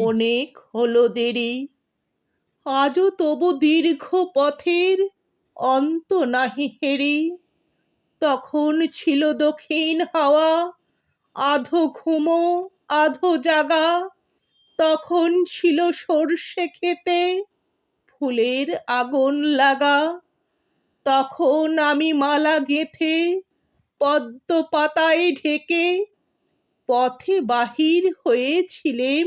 অনেক হলো দেরি। আজও তবু দীর্ঘ পথের অন্ত নাহি হেরি। তখন ছিল দক্ষিণ হাওয়া, আধো ঘুমো, আধো জাগা। তখন ছিল সর্ষে খেতে ফুলের আগুন লাগা। তখন আমি মালা গেথে পদ্ম পাতায় ঢেকে পথে বাহির হয়েছিলেম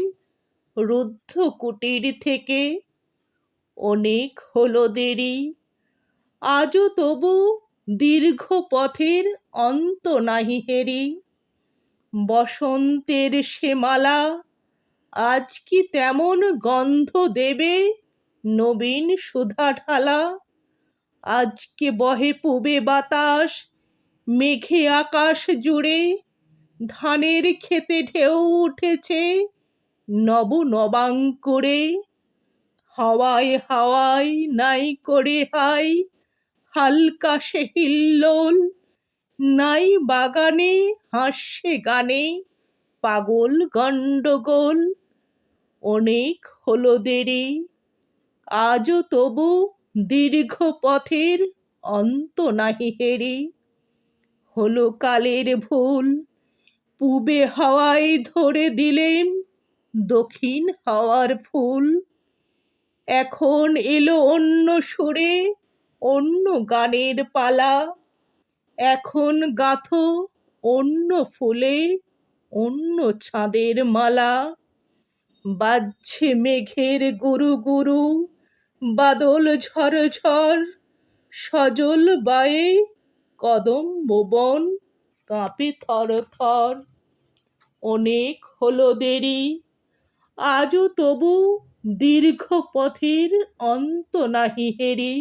রুদ্ধ কুটির থেকে অনেক হলো দেরি। আজও তবু দীর্ঘ পথের অন্ত নাহি হেরি। বসন্তের সে মালা আজ কি তেমন গন্ধ দেবে নবীন সুধা ঢালা? আজকে বহে পুবে বাতাস, মেঘে আকাশ জুড়ে, ধানের খেতে ঢেউ উঠেছে নব নবাঙ্কুরে হাওয়ায় হাওয়ায় নাই করে হাই, হালকা সে হিল্লোল নাই বাগানে হাস্যে গানে, পাগল গণ্ডগোল। অনেক হলো দেরি, আজও তবু দীর্ঘ পথের অন্ত নাহি হেরি। হলো কালের ভুল, পূবে হাওয়ায় ধরে দিলেম দক্ষিণ হাওয়ার ফুল। এখন এলো অন্য সুরে, অন্য গানের পালা। এখন গাথো অন্য ফুলে, অন্য চাঁদের মালা। বাজছে মেঘের গুরু গুরু, বাদল ঝড় ঝড় সজল বায়ে কদম বন কাঁপে থর থর। অনেক হলো দেরি আজও তবু দীর্ঘ পথের অন্ত নাহি হেরি।